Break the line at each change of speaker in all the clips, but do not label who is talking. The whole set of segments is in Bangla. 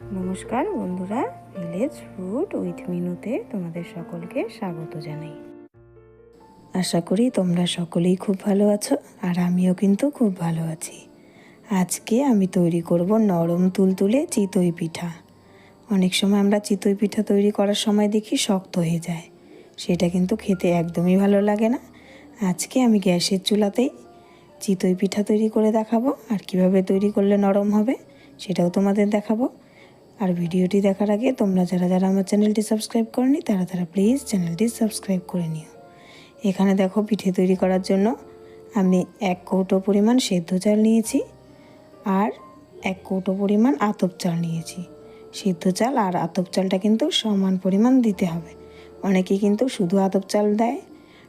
নমস্কার বন্ধুরা ভিলেজ ফুড উইথ মিনুতে তোমাদের সকলকে স্বাগত জানাই। আশা করি তোমরা সকলেই খুব ভালো আছো আর আমিও কিন্তু খুব ভালো আছি। আজকে আমি তৈরি করব নরম তুলতুলে চিতই পিঠা। অনেক সময় আমরা চিতই পিঠা তৈরি করার সময় দেখি শক্ত হয়ে যায়। সেটা কিন্তু খেতে একদমই ভালো লাগে না। আজকে আমি গ্যাসের চুলাতেই চিতই পিঠা তৈরি করে দেখাবো আর কীভাবে তৈরি করলে নরম হবে সেটাও তোমাদের দেখাবো। আর ভিডিওটি দেখার আগে তোমরা যারা যারা আমার চ্যানেলটি সাবস্ক্রাইব করনি, তারা তারা প্লিজ চ্যানেলটি সাবস্ক্রাইব করে নিও। এখানে দেখো পিঠে তৈরি করার জন্য আমি এক কৌটো পরিমাণ সেদ্ধ চাল নিয়েছি আর এক কৌটো পরিমাণ আতপ চাল নিয়েছি। সিদ্ধ চাল আর আতপ চালটা কিন্তু সমান পরিমাণ দিতে হবে। অনেকেই কিন্তু শুধু আতপ চাল দেয়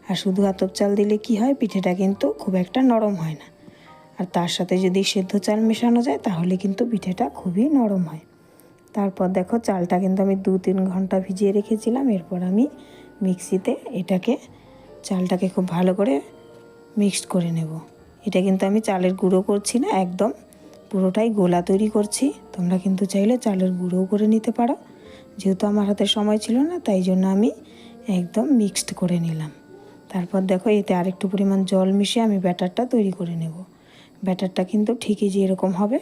আর শুধু আতপ চাল দিলে কি হয়, পিঠেটা কিন্তু খুব একটা নরম হয় না। আর তার সাথে যদি সেদ্ধ চাল মেশানো যায়, তাহলে কিন্তু পিঠেটা খুবই নরম হয়। তারপর দেখো চালটা কিন্তু আমি দু তিন ঘণ্টা ভিজিয়ে রেখেছিলাম। এরপর আমি মিক্সিতে এটাকে, চালটাকে খুব ভালো করে মিক্সড করে নেব। এটা কিন্তু আমি চালের গুঁড়ো করছি না, একদম পুরোটাই গোলা তৈরি করছি। তোমরা কিন্তু চাইলে চালের গুঁড়োও করে নিতে পারো। যেহেতু আমার হাতে সময় ছিল না, তাই জন্য আমি একদম মিক্সড করে নিলাম। তারপর দেখো এতে আরেকটু পরিমাণ জল মিশিয়ে আমি ব্যাটারটা তৈরি করে নেব। ব্যাটারটা কিন্তু ঠিকই যে এরকম হবে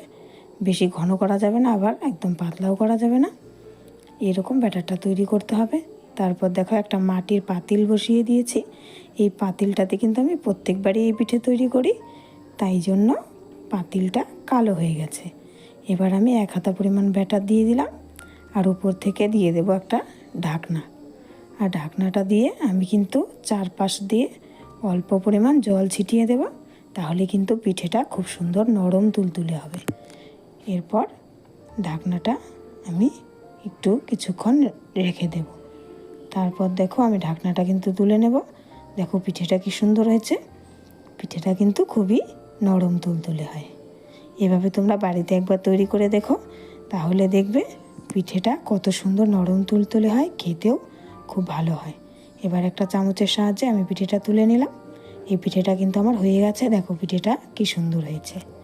বেশি ঘন করা যাবে না আবার, একদম পাতলাও করা যাবে না। এরকম ব্যাটারটা তৈরি করতে হবে। তারপর দেখো একটা মাটির পাতিল বসিয়ে দিয়েছি। এই পাতিলটাতে কিন্তু আমি প্রত্যেকবারই এই পিঠে তৈরি করি। তাই জন্য পাতিলটা কালো হয়ে গেছে। এবার আমি এক হাতা পরিমাণ ব্যাটার দিয়ে দিলাম আর উপর থেকে দিয়ে দেবো একটা ঢাকনা। আর ঢাকনাটা দিয়ে আমি কিন্তু চারপাশ দিয়ে অল্প পরিমাণ জল ছিটিয়ে দেব। তাহলে কিন্তু পিঠেটা খুব সুন্দর নরম তুলতুলে হবে। এরপর ঢাকনাটা আমি একটু কিছুক্ষণ রেখে দেব। তারপর দেখো আমি ঢাকনাটা কিন্তু তুলে নেব। দেখো পিঠেটা কি সুন্দর হয়েছে। পিঠেটা কিন্তু খুবই নরম তুলতুলে হয়। এভাবে তোমরা বাড়িতে একবার তৈরি করে দেখো। তাহলে দেখবে পিঠেটা কত সুন্দর নরম তুলতুলে হয়, খেতেও খুব ভালো হয়। এবার একটা চামচের সাহায্যে আমি পিঠেটা তুলে নিলাম। এই পিঠেটা কিন্তু আমার হয়ে গেছে। দেখো পিঠেটা কি সুন্দর হয়েছে।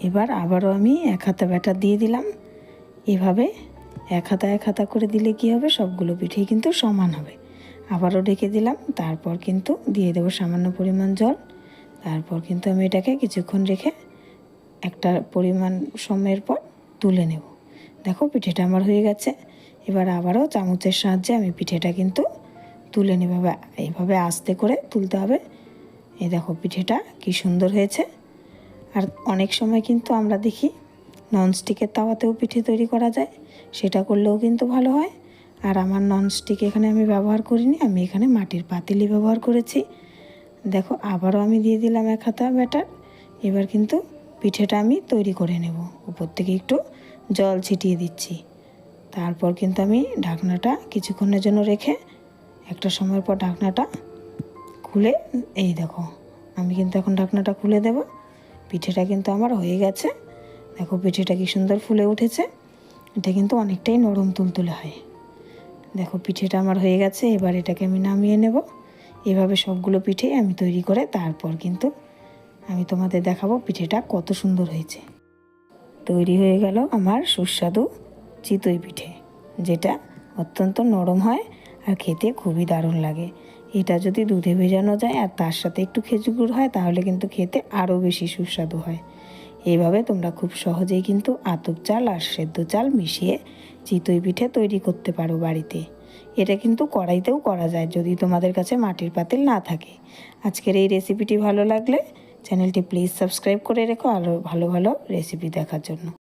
এবার আবারও আমি এক হাতা ব্যাটার দিয়ে দিলাম। এভাবে এক হাতা এক হাতা করে দিলে কি হবে? সবগুলো পিঠেই কিন্তু সমান হবে। আবারও ঢেকে দিলাম, তারপর কিন্তু দিয়ে দেবো সামান্য পরিমাণ জল। তারপর কিন্তু আমি এটাকে কিছুক্ষণ রেখে একটা পরিমাণ সময়ের পর তুলে নেব। দেখো পিঠেটা আমার হয়ে গেছে। এবার আবারও চামচের সাহায্যে আমি পিঠেটা কিন্তু তুলে নেব। এইভাবে আস্তে করে তুলতে হবে। এই দেখো পিঠেটা কি সুন্দর হয়েছে। আর অনেক সময় কিন্তু আমরা দেখি ননস্টিকের তাওয়াতেও পিঠে তৈরি করা যায়, সেটা করলেও কিন্তু ভালো হয়। আর আমার ননস্টিক এখানে আমি ব্যবহার করিনি, আমি এখানে মাটির পাতিলি ব্যবহার করেছি। দেখো, আবারও আমি দিয়ে দিলাম এক হাতা ব্যাটার, এবার কিন্তু পিঠেটা আমি তৈরি করে নেব। উপর থেকে একটু জল ছিটিয়ে দিচ্ছি। তারপর কিন্তু আমি ঢাকনাটা কিছুক্ষণের জন্য রেখে একটা সময়ের পর ঢাকনাটা খুলে, এই দেখো, আমি কিন্তু এখন ঢাকনাটা খুলে দেব। পিঠেটা কিন্তু আমার হয়ে গেছে। দেখো পিঠেটা কি সুন্দর ফুলে উঠেছে। এটা কিন্তু অনেকটাই নরম তুলতুলে হয়। দেখো পিঠেটা আমার হয়ে গেছে, এবার এটাকে আমি নামিয়ে নেব। এভাবে সবগুলো পিঠেই আমি তৈরি করে তারপর কিন্তু আমি তোমাদের দেখাবো পিঠেটা কত সুন্দর হয়েছে। তৈরি হয়ে গেল আমার সুস্বাদু চিতই পিঠে, যেটা অত্যন্ত নরম হয় আর খেতে খুবই দারুণ লাগে। এটা যদি দুধে ভেজানো যায় আর তার সাথে একটু খেজুর গুড় হয়, তাহলে কিন্তু খেতে আরও বেশি সুস্বাদু হয়। এইভাবে তোমরা খুব সহজেই কিন্তু আতপ চাল আর সেদ্ধ চাল মিশিয়ে চিতই পিঠে তৈরি করতে পারো বাড়িতে। এটা কিন্তু কড়াইতেও করা যায় যদি তোমাদের কাছে মাটির পাতিল না থাকে। আজকের এই রেসিপিটি ভালো লাগলে চ্যানেলটি প্লিজ সাবস্ক্রাইব করে রেখো আরও ভালো ভালো রেসিপি দেখার জন্য।